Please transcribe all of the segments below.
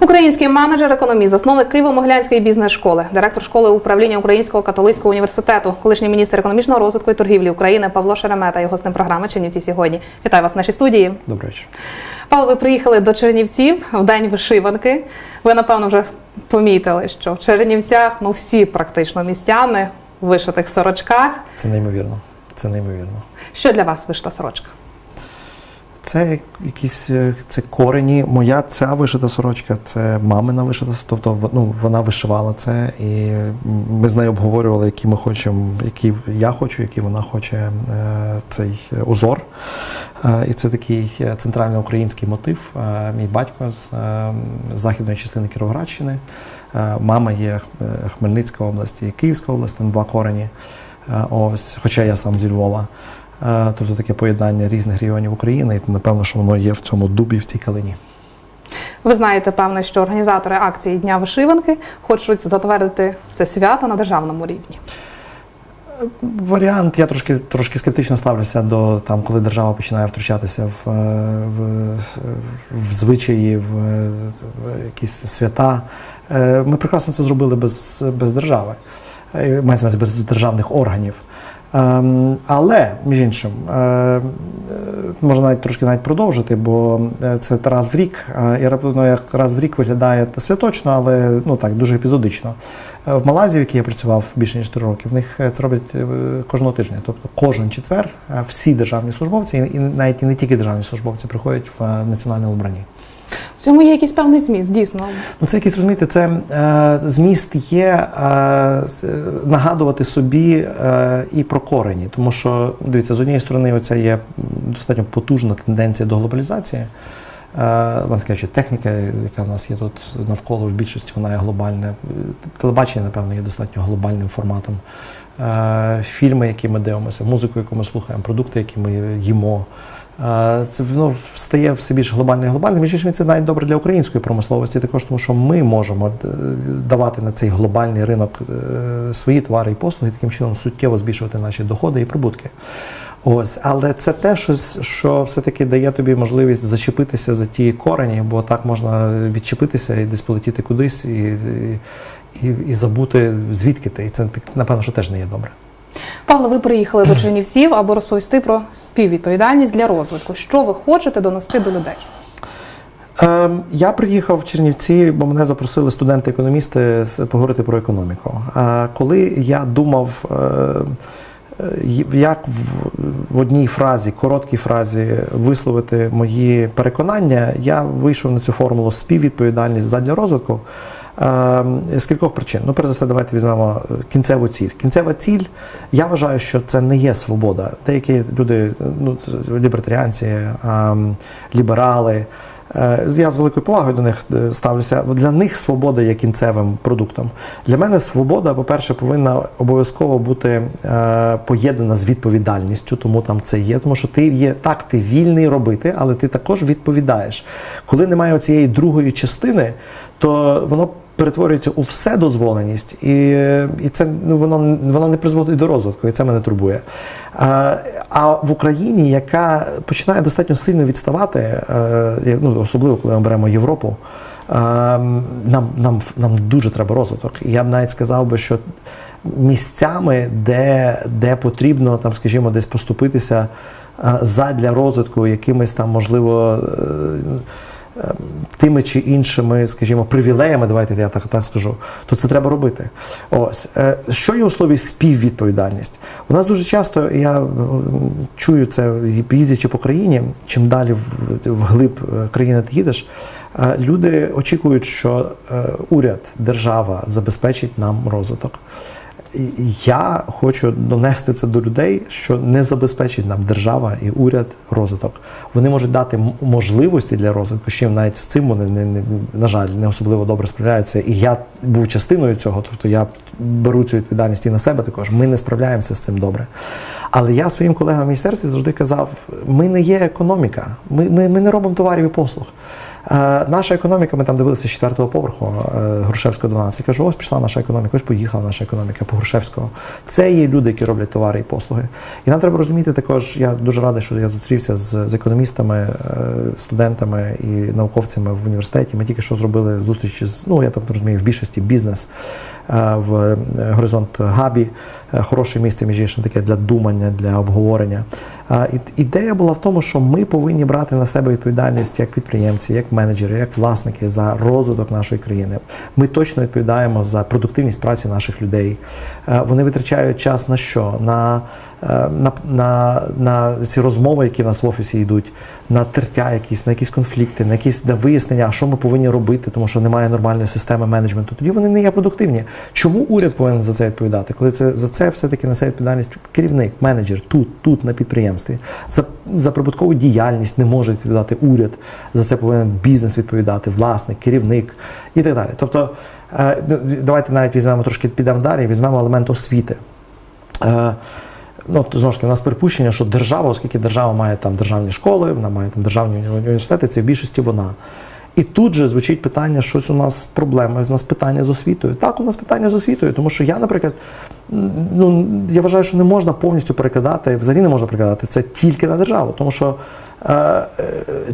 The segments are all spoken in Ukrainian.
Український менеджер, економіст, засновник Києво-Могилянської бізнес-школи, директор школи управління Українського католицького університету, колишній міністр економічного розвитку і торгівлі України Павло Шеремета, його гостем програми Чернівці сьогодні. Вітаю вас в нашій студії. Добрий вечір. Павло, ви приїхали до Чернівців в день вишиванки. Ви напевно вже помітили, що в Чернівцях ну всі практично містяни в вишитих сорочках. Це неймовірно. Це неймовірно. Що для вас вишита сорочка? Це якісь е, це корені. Моя ця вишита сорочка, це мамина вишита, тобто ну, вона вишивала це, і ми з нею обговорювали, які ми хочемо, які я хочу, який вона хоче е, цей узор. Е, І це такий центральноукраїнський мотив. Мій батько з західної частини Кіровоградщини. Мама є Хмельницька область Київська область, там два корені. Ось, хоча я сам зі Львова. Е, Тобто таке поєднання різних регіонів України, і напевно, що воно є в цьому дубі, в цій калині. Ви знаєте, певно, що організатори акції Дня вишиванки хочуть затвердити це свято на державному рівні. Варіант, я трошки трошки скептично ставлюся до там, коли держава починає втручатися в, е, в, в звичаї, в, в якісь свята. Е, Ми прекрасно це зробили без, без держави, мається без державних органів. Ем, Але, між іншим, е, е, можна навіть трошки навіть продовжити, бо е, це раз в рік, е, і воно як раз в рік виглядає святочно, але ну так дуже епізодично. В Малайзії, в якій я працював більше ніж 3 роки, в них це роблять кожного тижня. Тобто кожен четвер всі державні службовці, і навіть і не тільки державні службовці, приходять в національному вбранні. В цьому є якийсь певний зміст, дійсно. Ну, це якийсь розумієте, це е, зміст є е, е, нагадувати собі е, і про корені. Тому що дивіться, з однієї сторони, оця є достатньо потужна тенденція до глобалізації. Е, власне кажучи, техніка, яка в нас є тут навколо в більшості, вона є глобальна. Телебачення, напевно, є достатньо глобальним форматом. Е, Фільми, які ми дивимося, музику, яку ми слухаємо, продукти, які ми їмо. Це воно стає все більш глобальним і глобальним. Між іншим, це навіть добре для української промисловості, також тому, що ми можемо е, давати на цей глобальний ринок е, свої товари і послуги, таким чином суттєво збільшувати наші доходи і прибутки. Ось, але це те, щось, що все-таки дає тобі можливість зачепитися за ті корені, бо так можна відчепитися і десь полетіти кудись і, і, і забути звідки ти. І це напевно, що теж не є добре. Павло, ви приїхали до Чернівців, аби розповісти про співвідповідальність для розвитку. Що ви хочете донести до людей? Ем, Я приїхав в Чернівці, бо мене запросили студенти-економісти поговорити про економіку. А коли я думав, е, е, як в одній фразі, короткій фразі висловити мої переконання, я вийшов на цю формулу співвідповідальність задля розвитку. Ем, З кількох причин. Ну, перш за все, давайте візьмемо е, кінцеву ціль. Кінцева ціль, я вважаю, що це не є свобода. Деякі люди, ну, лібертаріанці, ем, ліберали. Е, Я з великою повагою до них е, ставлюся. Для них свобода є кінцевим продуктом. Для мене свобода, по-перше, повинна обов'язково бути е, поєднана з відповідальністю, тому там це є. Тому що ти є так, ти вільний робити, але ти також відповідаєш. Коли немає цієї другої частини, то воно перетворюється у вседозволеність, і, і це ну, воно, воно не призводить до розвитку, і це мене турбує. А, а в Україні, яка починає достатньо сильно відставати, е, ну, особливо коли ми беремо Європу, е, нам, нам, нам дуже треба розвиток. Я б навіть сказав би, що місцями, де, де потрібно, там, скажімо, десь поступитися е, задля розвитку якимись там, можливо, тими чи іншими, скажімо, привілеями, давайте я так, так скажу, то це треба робити. Ось Е, що є у слові співвідповідальність? У нас дуже часто я чую це їздячи по країні, чим далі в- вглиб е, країни ти їдеш. е, Люди очікують, що е, уряд, держава забезпечить нам розвиток. Я хочу донести це до людей, що не забезпечить нам держава і уряд розвиток. Вони можуть дати можливості для розвитку, чим навіть з цим вони не, не на жаль не особливо добре справляються. І я був частиною цього, тобто я беру цю відповідальність і на себе також. Ми не справляємося з цим добре. Але я своїм колегам в міністерстві завжди казав: ми не є економіка, ми, ми, ми не робимо товарів і послуг. Е, наша економіка, ми там дивилися з четвертого поверху е, Грушевського 12. Я кажу, ось пішла наша економіка, ось поїхала наша економіка по Грушевського. Це є люди, які роблять товари і послуги. І нам треба розуміти також, я дуже радий, що я зустрівся з, з економістами, е, студентами і науковцями в університеті. Ми тільки що зробили зустрічі з, ну я так розумію, в більшості бізнес в е, Горизонт Габі. Е, Хороше місце між іншим таке для думання, для обговорення. Е, Ідея була в тому, що ми повинні брати на себе відповідальність як підприємці, як менеджери, як власники за розвиток нашої країни. Ми точно відповідаємо за продуктивність праці наших людей. Е, Вони витрачають час на що? На, е, на, на, на ці розмови, які в нас в офісі йдуть, на тертя якісь, на якісь конфлікти, на якісь на вияснення, а що ми повинні робити, тому що немає нормальної системи менеджменту. Тоді вони не є продуктивні. Чому уряд повинен за це відповідати? Коли це за це все-таки несе відповідальність керівник, менеджер тут, тут на підприємстві. За, за прибуткову діяльність не може відповідати уряд. За це повинен бізнес відповідати, власник, керівник і так далі. Тобто, е, давайте навіть візьмемо трошки підемо далі, візьмемо елемент освіти. Ну, знову ж таки, у нас припущення, що держава, оскільки держава має там державні школи, вона має там державні університети, це в більшості вона. І тут же звучить питання, щось у нас проблеми, у нас питання з освітою. Так, у нас питання з освітою, тому що я, наприклад, ну я вважаю, що не можна повністю перекладати, взагалі не можна перекладати це тільки на державу, тому що. е, е,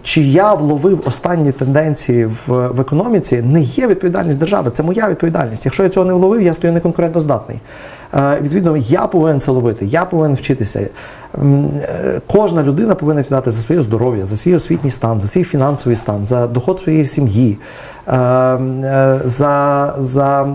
Чи я вловив останні тенденції в, в економіці, не є відповідальність держави, це моя відповідальність. Якщо я цього не вловив, я стою неконкурентно здатний. Е, Відповідно, я повинен це ловити, я повинен вчитися. Е, Кожна людина повинна відповідати за своє здоров'я, за свій освітній стан, за свій фінансовий стан, за доход своєї сім'ї, е, за, за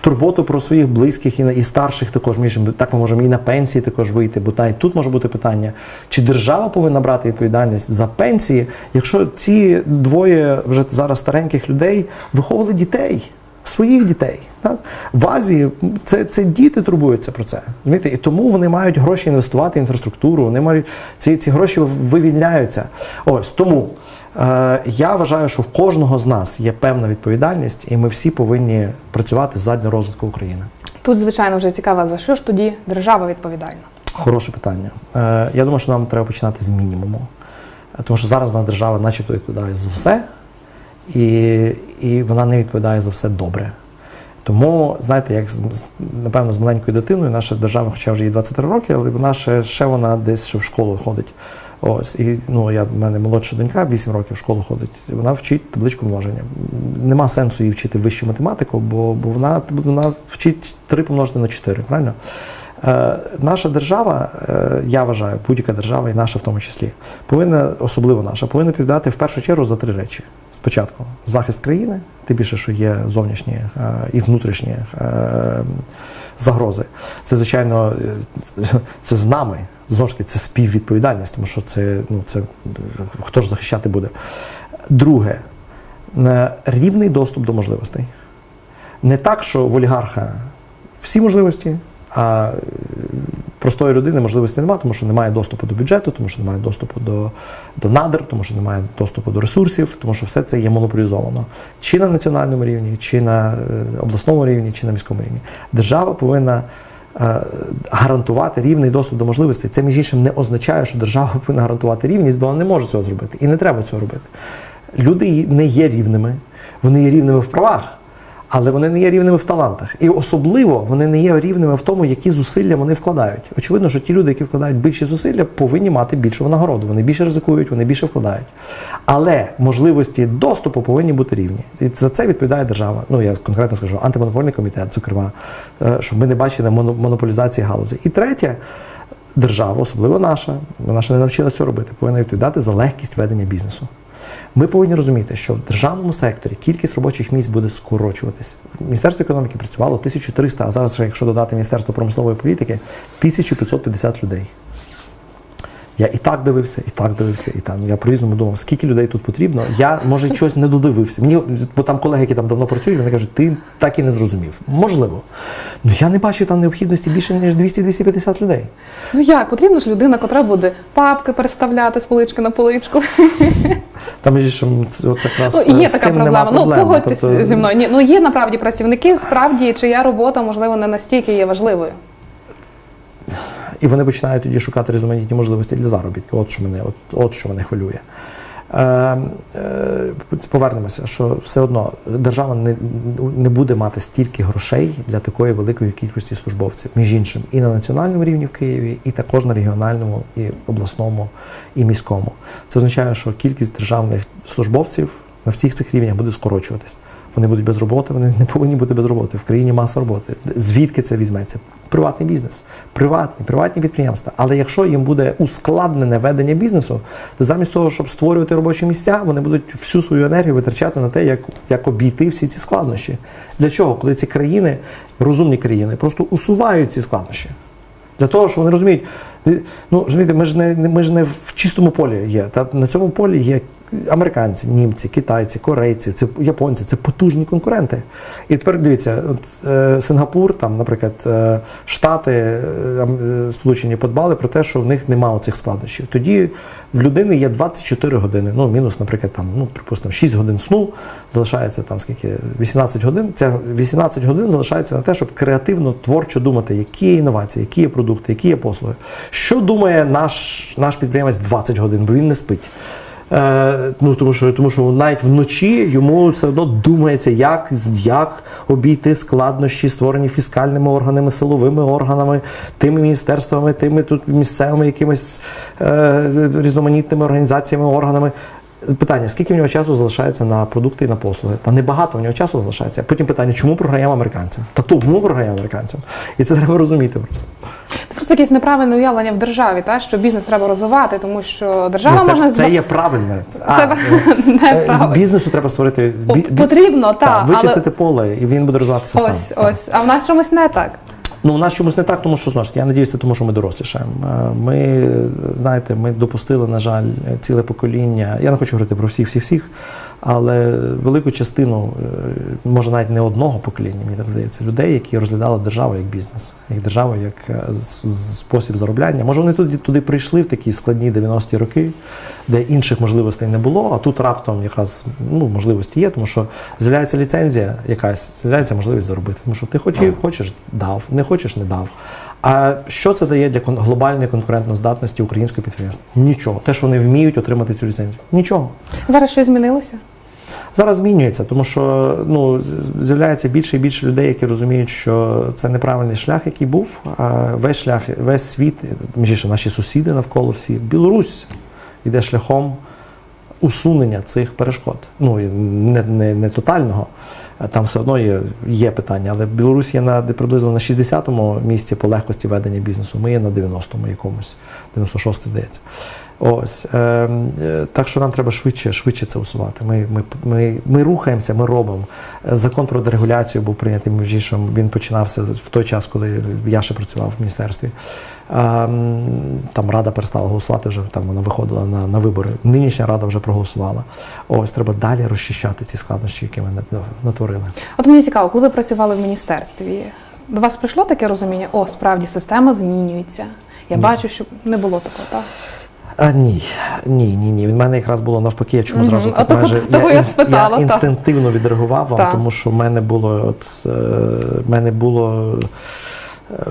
турботу про своїх близьких і старших також. Між так ми можемо і на пенсії також вийти, бо навіть тут може бути питання, чи держава повинна брати відповідальність за пенсії, якщо ці двоє вже зараз стареньких людей виховували дітей своїх дітей. Так? В Азії це, це діти турбуються про це. Розумієте? І тому вони мають гроші інвестувати в інфраструктуру, вони мають ці, ці гроші вивільняються. Ось тому е, я вважаю, що в кожного з нас є певна відповідальність, і ми всі повинні працювати задля розвитку України. Тут, звичайно, вже цікаво, за що ж тоді держава відповідальна? Хороше питання. Е, я думаю, що нам треба починати з мінімуму. Е, Тому що зараз у нас держава начебто відповідає за все, і, і вона не відповідає за все добре. Тому, знаєте, як з- напевно, з маленькою дитиною, наша держава, хоча вже їй 23 роки, але вона ще, ще вона десь ще в школу ходить. Ось, і ну, я, в мене молодша донька, 8 років в школу ходить. Вона вчить табличку множення. Нема сенсу їй вчити вищу математику, бо, бо вона, вона вчить 3 помножити на 4, правильно? Е, наша держава, е, я вважаю, будь-яка держава, і наша в тому числі, повинна, особливо наша, повинна відповідати в першу чергу за три речі. Спочатку захист країни, тим більше, що є зовнішні е, і внутрішні загрози. Це, звичайно, це з нами. Знову ж таки, це співвідповідальність, тому що це, ну, це хто ж захищати буде. Друге, рівний доступ до можливостей. Не так, що в олігарха всі можливості, а простої людини можливості немає, тому що немає доступу до бюджету, тому що немає доступу до, до надр, тому що немає доступу до ресурсів, тому що все це є монополізовано. Чи на національному рівні, чи на е, обласному рівні, чи на міському рівні. Держава повинна е, гарантувати рівний доступ до можливостей. Це між іншим не означає, що держава повинна гарантувати рівність, бо вона не може цього зробити. І не треба цього робити. Люди не є рівними, вони є рівними в правах. Але вони не є рівними в талантах. І особливо вони не є рівними в тому, які зусилля вони вкладають. Очевидно, що ті люди, які вкладають більші зусилля, повинні мати більшу винагороду. Вони більше ризикують, вони більше вкладають. Але можливості доступу повинні бути рівні. І за це відповідає держава. Ну я конкретно скажу, антимонопольний комітет, зокрема, е, щоб ми не бачили моно- монополізації галузі. І третє. Держава, особливо наша, вона ще не навчилася цього робити, повинна відповідати за легкість ведення бізнесу. Ми повинні розуміти, що в державному секторі кількість робочих місць буде скорочуватися. Міністерство економіки працювало 1300, а зараз, якщо додати Міністерство промислової політики, 1550 людей. Я і так дивився, і так дивився, і там. Я по-різному думав, скільки людей тут потрібно. Я, може, щось не додивився. Мені, бо там колеги, які там давно працюють, вони кажуть, ти так і не зрозумів. Можливо. Ну я не бачу там необхідності більше, ніж 200-250 людей. Ну як, потрібна ж людина, котра буде папки переставляти з полички на поличку. Там іншим, от якраз Ну, є така цим нема проблема. Ну, погодьтесь Тобто, зі мною. Ні, ну є направді працівники, справді чия робота, можливо, не настільки є важливою. І вони починають тоді шукати різноманітні можливості для заробітку. От що мене, от, от що мене хвилює. Е, е, повернемося, що все одно держава не, не буде мати стільки грошей для такої великої кількості службовців, між іншим, і на національному рівні в Києві, і також на регіональному, і обласному, і міському. Це означає, що кількість державних службовців на всіх цих рівнях буде скорочуватись. Вони будуть без роботи, вони не повинні бути без роботи. В країні маса роботи. Звідки це візьметься? Приватний бізнес, приватні, приватні підприємства. Але якщо їм буде ускладнене ведення бізнесу, то замість того, щоб створювати робочі місця, вони будуть всю свою енергію витрачати на те, як, як обійти всі ці складнощі. Для чого? Коли ці країни, розумні країни, просто усувають ці складнощі. Для того, що вони розуміють, ну розумієте, ми ж не ми ж не в чистому полі є. Та на цьому полі є американці, німці, китайці, корейці, це японці, це потужні конкуренти. І тепер дивіться, от е, Сингапур, там, наприклад, е, Штати е, е, Сполучені подбали про те, що в них немає цих складнощів. Тоді в людини є 24 години, ну мінус, наприклад, там, ну припустимо, 6 годин сну, залишається там скільки 18 годин. Ця 18 годин залишається на те, щоб креативно, творчо думати, які є інновації, які є продукти, які є послуги. Що думає наш, наш підприємець 20 годин, бо він не спить. Е, ну, тому, що, тому що навіть вночі йому все одно думається, як, як обійти складнощі, створені фіскальними органами, силовими органами, тими міністерствами, тими тут місцевими якимись е, різноманітними організаціями, органами. Питання, скільки в нього часу залишається на продукти і на послуги? Та небагато в нього часу залишається. Потім питання, чому програємо американцям? Та тому програємо американцям. І це треба розуміти просто. Це просто якесь неправильне уявлення в державі, та що бізнес треба розвивати, тому що держава це, можна це є правильне. Це А, неправильно. Бізнесу треба створити бі- потрібно, та, та, вичистити поле, і він буде розвиватися сам. Ось, ось. А в нас чомусь не так. Ну, у нас чомусь не так, тому що знову ж таки, я надіюся, тому що ми дорослішаємо. Е, Ми, знаєте, ми допустили, на жаль, ціле покоління. Я не хочу говорити про всіх, всіх, всіх, але велику частину, е, може навіть не одного покоління, мені так здається, людей, які розглядали державу як бізнес, як державу, як е, спосіб заробляння. Може, вони туди, туди прийшли в такі складні 90-ті роки, де інших можливостей не було, а тут раптом якраз ну, можливості є, тому що з'являється ліцензія якась, з'являється можливість заробити. Тому що ти хоті- хочеш дав, не хочеш не дав. А що це дає для глобальної конкурентноздатності українського підприємства? Нічого. Те, що вони вміють отримати цю ліцензію. Нічого. Зараз щось змінилося. Зараз змінюється, тому що ну, з'являється більше і більше людей, які розуміють, що це неправильний шлях, який був. А весь шлях, весь світ, іншим, наші сусіди навколо всі, Білорусь йде шляхом усунення цих перешкод. Ну, не, не, не тотального. Там все одно є, є питання, але Білорусь є на де приблизно на 60-му місці по легкості ведення бізнесу. Ми є на 90-му якомусь, 96 здається. Ось е, е, так що нам треба швидше, швидше це усувати. Ми, ми, ми, ми рухаємося, ми робимо. Закон про дерегуляцію був прийнятий між іншим. Він починався в той час, коли я ще працював в міністерстві. Ем, Там рада перестала голосувати вже. Там вона виходила на, на вибори. Нинішня рада вже проголосувала. Ось треба далі розчищати ці складнощі, які ми на- натворили. От мені цікаво, коли ви працювали в міністерстві, до вас прийшло таке розуміння? О, справді система змінюється. Я бачу, що не було такого, так? А, ні, ні, ні, ні. Від мене якраз було навпаки, я чому зразу так майже того я я, спитала, я інстинктивно відреагував вам, Так. тому що в мене було от е, в мене було. е,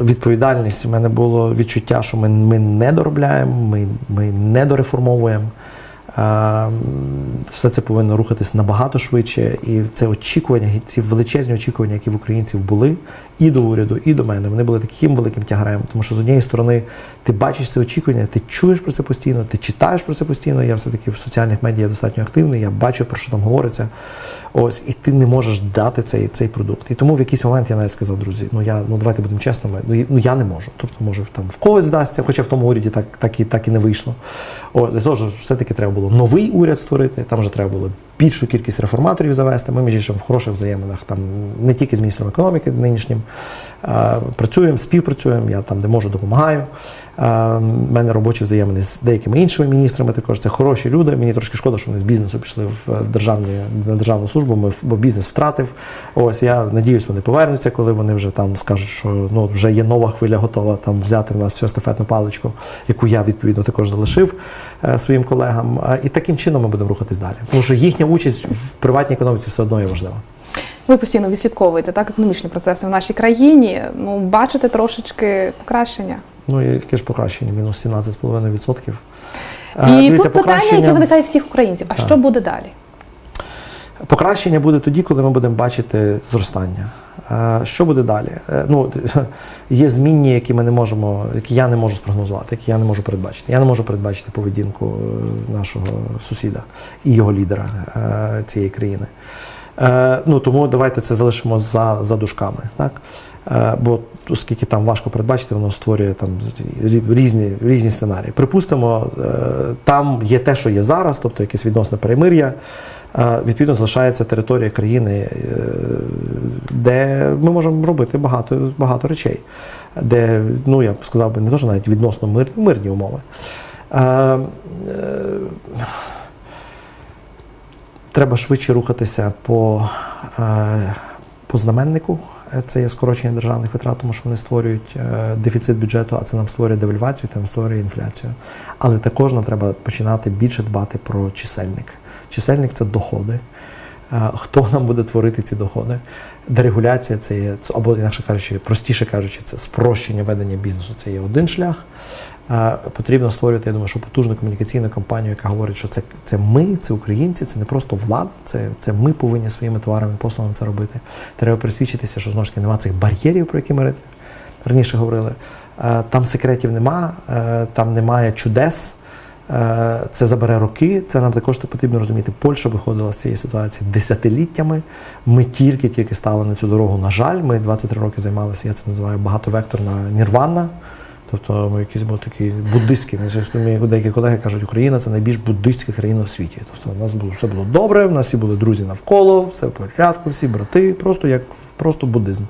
Відповідальність, в мене було відчуття, що ми, ми не доробляємо, ми, ми не дореформовуємо. Е, Все це повинно рухатись набагато швидше. І це очікування, ці величезні очікування, які в українців були і до уряду, і до мене, вони були таким великим тягарем. Тому що з однієї сторони ти бачиш це очікування, ти чуєш про це постійно, ти читаєш про це постійно. Я все-таки в соціальних медіа достатньо активний, я бачу, про що там говориться. Ось, і ти не можеш дати цей, цей продукт. І тому в якийсь момент я навіть сказав, друзі, ну я ну давайте будемо чесними. Ну, ну я не можу. Тобто, може, там в когось вдасться, хоча в тому уряді так, так, і, так і не вийшло. О, для того, щоб все-таки треба було новий уряд створити, там вже треба було більшу кількість реформаторів завести. Ми, між іншим, в хороших взаєминах, там не тільки з міністром економіки нинішнім, працюємо, співпрацюємо, я там, де можу, допомагаю. В мене робочі взаємини з деякими іншими міністрами також. Це хороші люди. Мені трошки шкода, що вони з бізнесу пішли в, в державні, на державну службу, бо бізнес втратив. Ось я надіюсь, вони повернуться, коли вони вже там скажуть, що ну, вже є нова хвиля готова там взяти в нас цю естафетну паличку, яку я відповідно також залишив е, своїм колегам. І таким чином ми будемо рухатись далі. Тому що їхня участь в приватній економіці все одно є важлива. Ви постійно відслідковуєте так економічні процеси в нашій країні. Ну, бачите трошечки покращення. Ну яке ж покращення, мінус 17,5%. Е, І дивіться, тут питання, покращення- яке виникає всіх українців. А Так. що буде далі? Покращення буде тоді, коли ми будемо бачити зростання. Що буде далі? Е, Ну, є змінні, які ми не можемо, які я не можу спрогнозувати, які я не можу передбачити. Я не можу передбачити поведінку е, нашого сусіда і його лідера е, цієї країни. Е, Ну тому давайте це залишимо за, за дужками. Так? Е, Бо оскільки там важко передбачити, воно створює там різні, різні сценарії. Припустимо, е, там є те, що є зараз, тобто якесь відносне перемир'я. Відповідно, залишається територія країни, де ми можемо робити багато, багато речей, де, ну я б сказав би, не дуже навіть відносно мир, мирні умови. Треба швидше рухатися по, е, по знаменнику. Е, Це є скорочення державних витрат, тому що вони створюють е, дефіцит бюджету, а це нам створює девальвацію, там створює інфляцію. Але також нам треба починати більше дбати про чисельник. Чисельник це доходи. Хто нам буде творити ці доходи? Дерегуляція це є, або інакше кажучи, простіше кажучи, це спрощення ведення бізнесу. Це є один шлях. Потрібно створювати, я думаю, що потужну комунікаційну кампанію, яка говорить, що це, це ми, це українці, це не просто влада, це, це ми повинні своїми товарами, і послугами це робити. Треба присвідчитися, що знову ж таки немає цих бар'єрів, про які ми раніше говорили. Там секретів нема, там немає чудес. Це забере роки. Це нам також потрібно розуміти. Польща виходила з цієї ситуації десятиліттями. Ми тільки-тільки стали на цю дорогу. На жаль, ми 23 роки займалися. Я це називаю багатовекторна нірвана. Тобто ми якісь були такі буддистські. Мені деякі колеги кажуть, Україна це найбільш буддистська країна в світі. Тобто у нас було все було добре, в нас всі були друзі навколо, все в порядку, всі брати, просто як просто буддизм.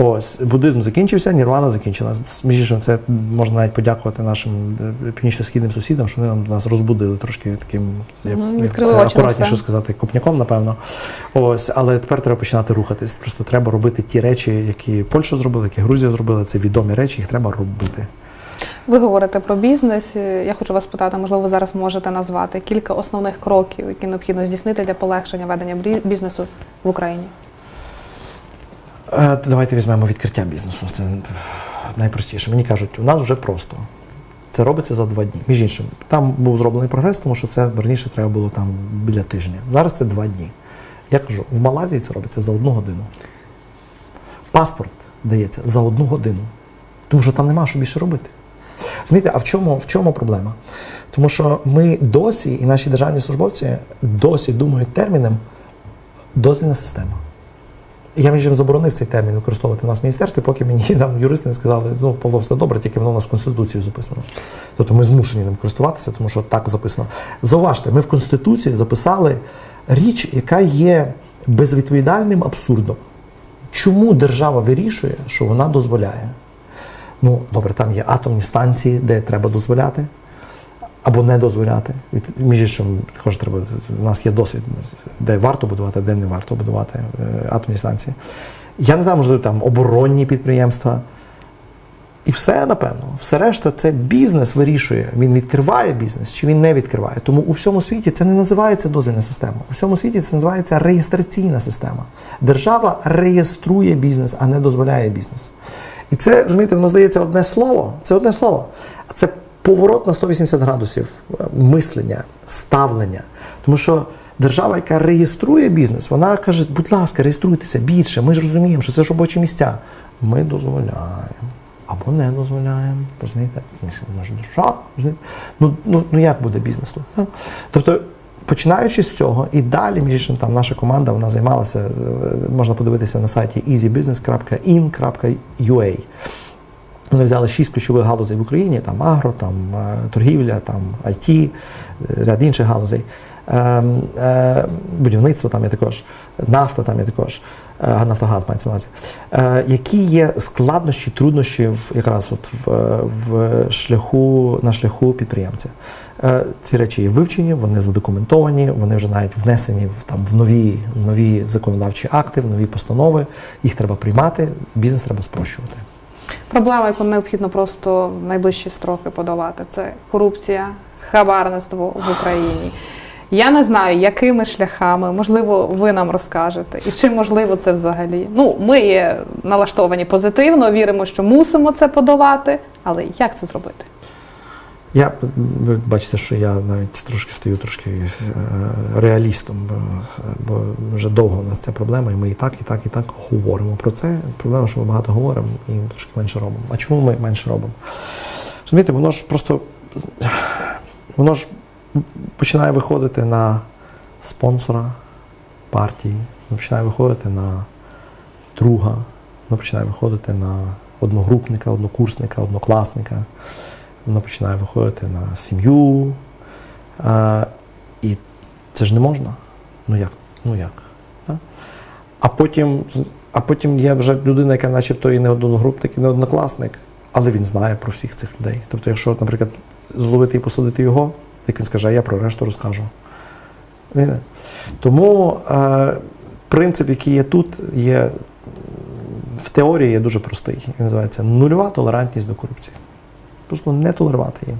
Ось буддизм закінчився, нірвана закінчилась. Між іншим, це можна навіть подякувати нашим е, північно-східним сусідам, що вони нам нас розбудили трошки таким, як, Мгм, це акуратніше сказати, копняком, напевно. Ось, але тепер треба починати рухатись. Просто треба робити ті речі, які Польща зробила, які Грузія зробила. Це відомі речі, їх треба робити. Ви говорите про бізнес. Е, Я хочу вас питати, можливо, ви зараз можете назвати кілька основних кроків, які необхідно здійснити для полегшення ведення бізнесу в Україні. Е, Давайте візьмемо відкриття бізнесу. Це найпростіше. Мені кажуть, у нас вже просто. Це робиться за два дні. Між іншим, там був зроблений прогрес, тому що це раніше треба було там біля тижня. Зараз це два дні. Я кажу, в Малайзії це робиться за одну годину. Паспорт дається за одну годину. Тому що там нема що більше робити. Розумієте, а в чому, в чому проблема? Тому що ми досі, і наші державні службовці досі думають терміном дозвільна система. Я між заборонив цей термін використовувати в нас в міністерстві, поки мені там юристи не сказали, ну Павло, все добре, тільки воно у нас в Конституції записано. Тобто ми змушені ним користуватися, тому що так записано. Зауважте, ми в Конституції записали річ, яка є безвідповідальним абсурдом. Чому держава вирішує, що вона дозволяє? Ну, добре, там є атомні станції, де треба дозволяти або не дозволяти. І між іншим, також треба. У нас є досвід, де варто будувати, де не варто будувати е, атомні станції. Я не знаю, можливо, там оборонні підприємства. І все, напевно, все решта це бізнес вирішує. Він відкриває бізнес чи він не відкриває. Тому у всьому світі це не називається дозвільна система. У всьому світі це називається реєстраційна система. Держава реєструє бізнес, а не дозволяє бізнес. І це, розумієте, воно здається одне слово. Це одне слово. А це поворот на 180 градусів е, мислення, ставлення. Тому що держава, яка реєструє бізнес, вона каже, будь ласка, реєструйтеся більше. Ми ж розуміємо, що це ж робочі місця. Ми дозволяємо. Або не дозволяємо, розумієте? Ну що ми держава, розумієте? Ну, ну, ну як буде бізнес тут? так? Тобто, починаючи з цього, і далі, між там наша команда вона займалася, е, можна подивитися на сайті easybusiness.in.ua. Вони взяли шість ключових галузей в Україні: там агро, там е, торгівля, там IT, е, ряд інших галузей. Ем, е, Будівництво там є також, нафта там є також, Нафтогаз мається увазі. Які є складнощі, труднощі якраз от в, в шляху на шляху підприємця? Ці речі є вивчені, вони задокументовані, вони вже навіть внесені в там в нові, в нові законодавчі акти, в нові постанови. Їх треба приймати, бізнес треба спрощувати. Проблема, яку необхідно просто в найближчі строки подолати, це корупція, хабарництво в Україні. Я не знаю, якими шляхами, можливо, ви нам розкажете, і чи можливо це взагалі. Ну, ми є налаштовані позитивно, віримо, що мусимо це подолати, але як це зробити? Я ви бачите, що я навіть трошки стою трошки е, реалістом, бо, вже довго у нас ця проблема, і ми і так, і так, і так говоримо про це. Проблема, що ми багато говоримо і трошки менше робимо. А чому ми менше робимо? Розумієте, воно ж просто воно ж починає виходити на спонсора партії, воно починає виходити на друга, воно починає виходити на одногрупника, однокурсника, однокласника воно починає виходити на сім'ю. А, і це ж не можна. Ну як? Ну як? А потім, а потім є вже людина, яка начебто і не одногрупник, і не однокласник, але він знає про всіх цих людей. Тобто, якщо, наприклад, зловити і посадити його, як він скаже, а я про решту розкажу. Тому е, принцип, який є тут, є в теорії є дуже простий. Він називається нульова толерантність до корупції. Просто не толерувати її.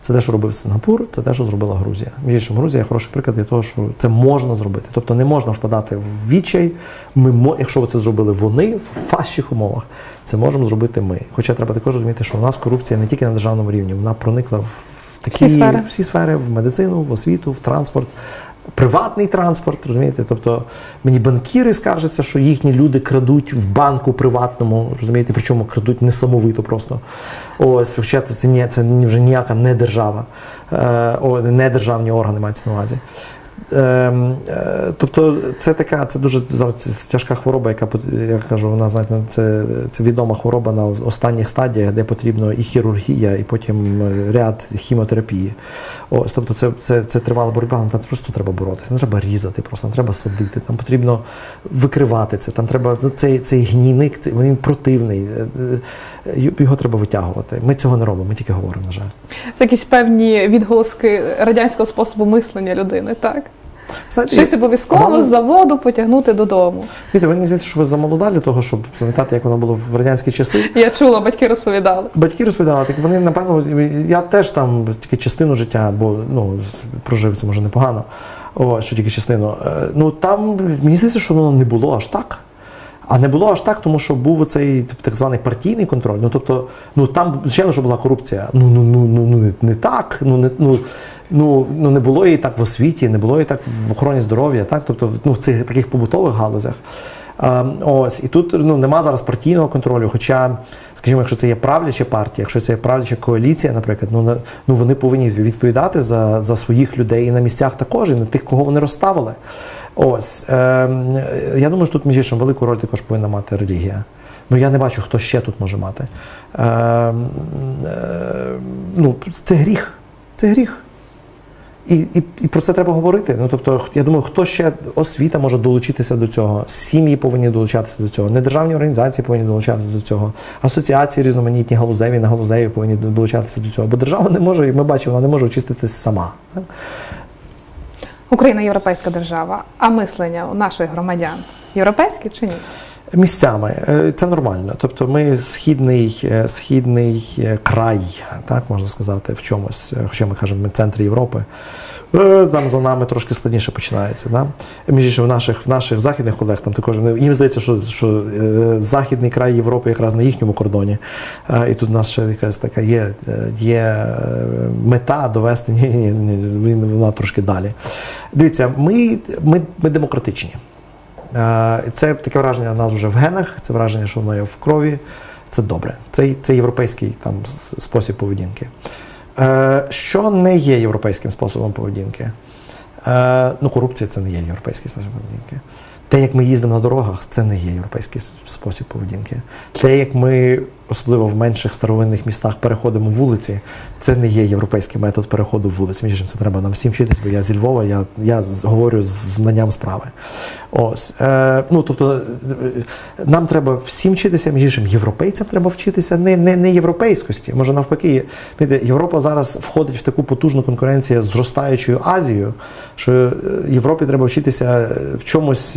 Це те, що робив Сингапур, це те, що зробила Грузія. Між іншим, Грузія хороший приклад для того, що це можна зробити. Тобто не можна впадати в відчай. Ми, якщо це зробили вони в важчих умовах, це можемо зробити ми. Хоча треба також розуміти, що у нас корупція не тільки на державному рівні, вона проникла в такі Всі сфери. всі сфери в медицину, в освіту, в транспорт. Приватний транспорт, розумієте? Тобто мені банкіри скаржаться, що їхні люди крадуть в банку приватному, розумієте, причому крадуть несамовито просто. Ось, це, це, вже ніяка не держава, е, не державні органи мається на увазі. Ем, е, тобто це така, це дуже зараз тяжка хвороба, яка я кажу, вона знаєте, це, це відома хвороба на останніх стадіях, де потрібно і хірургія, і потім е, ряд хімотерапії. Ось, тобто це, це, це тривала боротьба, там просто треба боротися, не треба різати, просто не треба садити, там потрібно викривати це. Там треба ну, цей, цей гнійник, він противний. Його треба витягувати. Ми цього не робимо, ми тільки говоримо, на жаль. Це якісь певні відголоски радянського способу мислення людини, так? Знаєте, Щось обов'язково вам- з заводу потягнути додому. Знаєте, ви мені здається, що ви замолода для того, щоб пам'ятати, як воно було в радянські часи. Я чула, батьки розповідали. Батьки розповідали, так вони, напевно, я теж там тільки частину життя, бо ну, прожив це може непогано, о, що тільки частину. Е, Ну там мені здається, що воно не було аж так. А не було аж так, тому що був цей так званий партійний контроль. Ну тобто, ну там звичайно, що була корупція. Ну ну ну ну, ну не, так. Ну не ну. Ну, ну не було її так в освіті, не було її так в охороні здоров'я, так тобто ну, в цих таких побутових галузях. А, ось і тут ну нема зараз партійного контролю. Хоча, скажімо, якщо це є правляча партія, якщо це є правляча коаліція, наприклад, ну на- ну вони повинні відповідати за, за своїх людей і на місцях також, і на тих, кого вони розставили. Ось е, я думаю, що тут між іншим велику роль також повинна мати релігія. Ну я не бачу, хто ще тут може мати. Е, е, ну, це гріх. Це гріх. І, і, і про це треба говорити. Ну тобто, я думаю, хто ще освіта може долучитися до цього, сім'ї повинні долучатися до цього, недержавні організації повинні долучатися до цього, асоціації різноманітні, галузеві, не галузеві повинні долучатися до цього. Бо держава не може, і ми бачимо, вона не може очиститися сама. Так? Україна європейська держава, а мислення у наших громадян європейське чи ні? Місцями Е, це нормально. Тобто, ми східний, е, східний е, край, так можна сказати, в чомусь, хоча ми кажемо, ми центр Європи. Е, Там за нами трошки складніше починається. Да? Між іншим, в наших, в наших західних колег там також їм здається, що, що е, західний край Європи якраз на їхньому кордоні. Е, І тут у нас ще якась така є, є мета довести, ні, ні, ні, вона трошки далі. Дивіться, ми, ми, ми демократичні. Це таке враження в нас вже в генах, це враження, що воно є в крові. Це добре. Це, це європейський там спосіб поведінки. Е, Що не є європейським способом поведінки? Е, Ну, корупція це не є європейський спосіб поведінки. Те, як ми їздимо на дорогах, це не є європейський спосіб поведінки. Те, як ми, особливо в менших старовинних містах, переходимо вулиці, це не є європейський метод переходу вулиць. Між це треба нам всім вчитись, бо я зі Львова, я, я говорю з знанням справи. Ось. Е, ну, тобто, е, нам треба всім вчитися, між іншим, європейцям треба вчитися не, не, не європейськості. Може, навпаки, Європа зараз входить в таку потужну конкуренцію з зростаючою Азією, що е, Європі треба вчитися е, в чомусь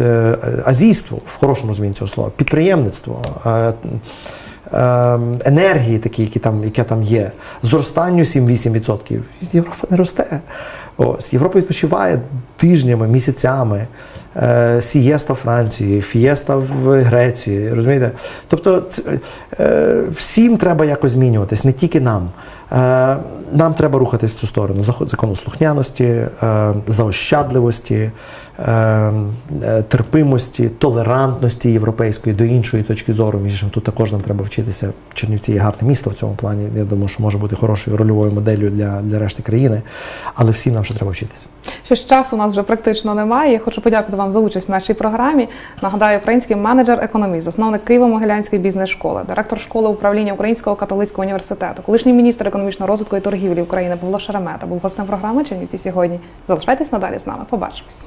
азійству, в хорошому розумінні цього слова, підприємництво. Ем, енергії, такі, які там, яке там є, зростанню 7-8%. Європа не росте. Ось Європа відпочиває тижнями, місяцями. Е, сієста Франції, фієста в Греції. Розумієте? Тобто е, всім треба якось змінюватись, не тільки нам. Е, Нам треба рухатись в цю сторону законослухняності, заощадливості, терпимості, толерантності європейської до іншої точки зору. Між тут також нам треба вчитися. Чернівці є гарне місто в цьому плані. Я думаю, що може бути хорошою рольовою моделлю для, для решти країни, але всім нам ще треба вчитися. Що ж часу у нас вже практично немає. Я хочу подякувати вам за участь в нашій програмі. Нагадаю, український менеджер-економіст, засновник Києво-Могилянської бізнес-школи, директор школи управління Українського католицького університету, колишній міністр економічного розвитку і торгівлі України Павло Шеремета був гостем програми Чернівці сьогодні. Залишайтесь надалі з нами. Побачимось.